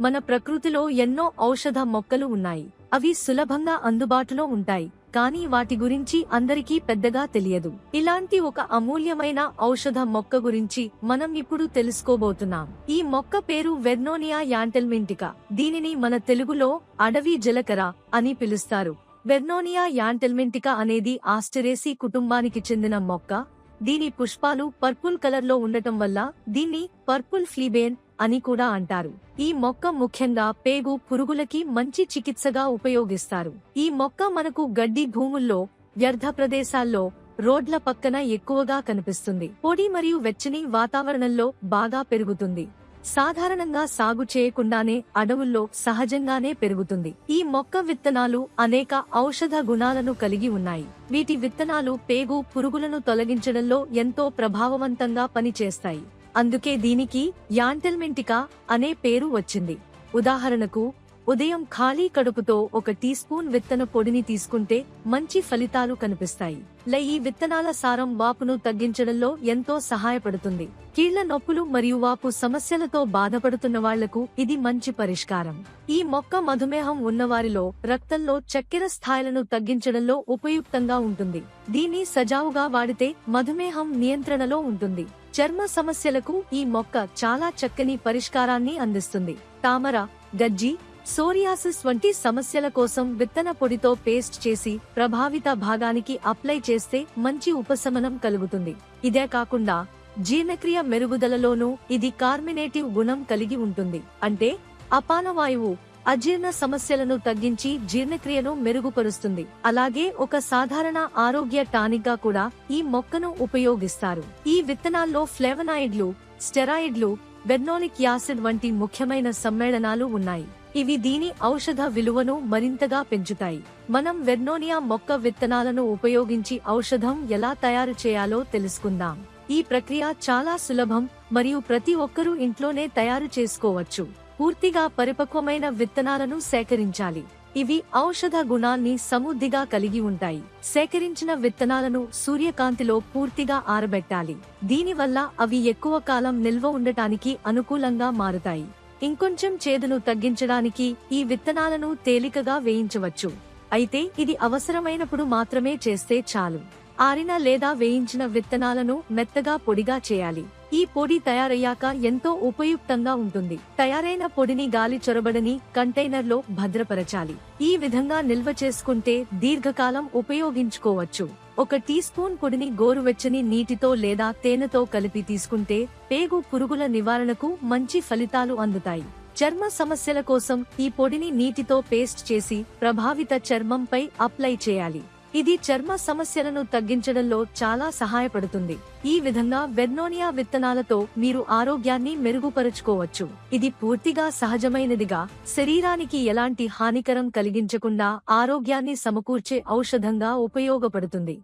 మన ప్రకృతిలో ఎన్నో ఔషధ మొక్కలు ఉన్నాయి. అవి సులభంగా అందుబాటులో ఉంటాయి. కానీ వాటి గురించి అందరికీ పెద్దగా తెలియదు. ఇలాంటి ఒక అమూల్యమైన ఔషధ మొక్క గురించి మనం ఇప్పుడు తెలుసుకోబోతున్నాం. ఈ మొక్క పేరు వెర్నోనియా యాంటెల్మింటికా. దీనిని మన తెలుగులో అడవి జలకర అని పిలుస్తారు. వెర్నోనియా యాంటెల్మింటికా అనేది ఆస్టరేసి కుటుంబానికి చెందిన మొక్క. దీని పుష్పాలు పర్పుల్ కలర్లో ఉండటం వల్ల దీన్ని పర్పుల్ ఫ్లీబేన్ అని కూడా అంటారు. ఈ మొక్క ముఖ్యంగా పేగు పురుగులకి మంచి చికిత్సగా ఉపయోగిస్తారు. ఈ మొక్క మనకు గడ్డి భూముల్లో వ్యర్థ ప్రదేశాల్లో రోడ్ల పక్కన ఎక్కువగా కనిపిస్తుంది. పొడి మరియు వెచ్చని వాతావరణంలో బాగా పెరుగుతుంది. సాధారణంగా సాగు చేయకుండానే అడవుల్లో సహజంగానే పెరుగుతుంది. ఈ మొక్క విత్తనాలు అనేక ఔషధ గుణాలను కలిగి ఉన్నాయి. వీటి విత్తనాలు పేగు పురుగులను తొలగించడంలో ఎంతో ప్రభావవంతంగా పనిచేస్తాయి. అందుకే దీనికి యాంటెల్మెంటికా అనే పేరు వచ్చింది. ఉదాహరణకు ఉదయం ఖాళీ కడుపుతో ఒక టీ స్పూన్ విత్తన పొడిని తీసుకుంటే మంచి ఫలితాలు కనిపిస్తాయి. లై ఈ విత్తనాల సారం వాపును తగ్గించడంలో ఎంతో సహాయపడుతుంది. కీళ్ళ నొప్పులు మరియు వాపు సమస్యలతో బాధపడుతున్న వాళ్ళకు ఇది మంచి పరిష్కారం. ఈ మొక్క మధుమేహం ఉన్నవారిలో రక్తంలో చక్కెర స్థాయిలను తగ్గించడంలో ఉపయుక్తంగా ఉంటుంది. దీన్ని సజావుగా వాడితే మధుమేహం నియంత్రణలో ఉంటుంది. చర్మ సమస్యలకు ఈ మొక్క చాలా చక్కని పరిష్కారాన్ని అందిస్తుంది. తామర గజ్జి సోరియాసిస్ వంటి సమస్యల కోసం విత్తన పొడితో పేస్ట్ చేసి ప్రభావిత భాగానికి అప్లై చేస్తే మంచి ఉపశమనం కలుగుతుంది. ఇదే కాకుండా జీర్ణక్రియ మెరుగుదలలోనూ ఇది కార్మినేటివ్ గుణం కలిగి ఉంటుంది. అంటే అపానవాయువు అజీర్ణ సమస్యలను తగ్గించి జీర్ణక్రియను మెరుగుపరుస్తుంది. అలాగే ఒక సాధారణ ఆరోగ్య టానిక్గా కూడా ఈ మొక్కను ఉపయోగిస్తారు. ఈ విత్తనాల్లో ఫ్లేవనాయిడ్లు స్టెరాయిడ్లు బెర్నోలిక్ యాసిడ్ వంటి ముఖ్యమైన సమ్మేళనాలు ఉన్నాయి. ఇవి దీని ఔషధ విలువను మరింతగా పెంచుతాయి. మనం వెర్నోనియా మొక్క విత్తనాలను ఉపయోగించి ఔషధం ఎలా తయారు చేయాలో తెలుసుకుందాం. ఈ ప్రక్రియ చాలా సులభం మరియు ప్రతి ఒక్కరూ ఇంట్లోనే తయారు చేసుకోవచ్చు. పూర్తిగా పరిపక్వమైన విత్తనాలను సేకరించాలి. ఇవి ఔషధ గుణాన్ని సమృద్ధిగా కలిగి ఉంటాయి. సేకరించిన విత్తనాలను సూర్యకాంతిలో పూర్తిగా ఆరబెట్టాలి. దీనివల్ల అవి ఎక్కువ కాలం నిల్వ ఉండటానికి అనుకూలంగా మారుతాయి. ఇంకొంచెం చేదును తగ్గించడానికి ఈ విత్తనాలను తేలికగా వేయించవచ్చు. అయితే ఇది అవసరమైనప్పుడు మాత్రమే చేస్తే చాలు. ఆరిన లేదా వేయించిన విత్తనాలను మెత్తగా పొడిగా చేయాలి. ఈ పొడి తయారయ్యాక ఎంతో ఉపయుక్తంగా ఉంటుంది. తయారైన పొడిని గాలి చొరబడని కంటైనర్లో భద్రపరచాలి. ఈ విధంగా నిల్వ చేసుకుంటే దీర్ఘకాలం ఉపయోగించుకోవచ్చు. ఒక టీ స్పూన్ పొడిని గోరువెచ్చని నీటితో లేదా తేనెతో కలిపి తీసుకుంటే పేగు పురుగుల నివారణకు మంచి ఫలితాలు అందుతాయి. చర్మ సమస్యల కోసం ఈ పొడిని నీటితో పేస్ట్ చేసి ప్రభావిత చర్మంపై అప్లై చేయాలి. ఇది చర్మ సమస్యలను తగ్గించడంలో చాలా సహాయపడుతుంది. ఈ విధంగా వెర్నోనియా విత్తనాలతో మీరు ఆరోగ్యాన్ని మెరుగుపరుచుకోవచ్చు. ఇది పూర్తిగా సహజమైనదిగా శరీరానికి ఎలాంటి హానికరం కలిగించకుండా ఆరోగ్యాన్ని సమకూర్చే ఔషధంగా ఉపయోగపడుతుంది.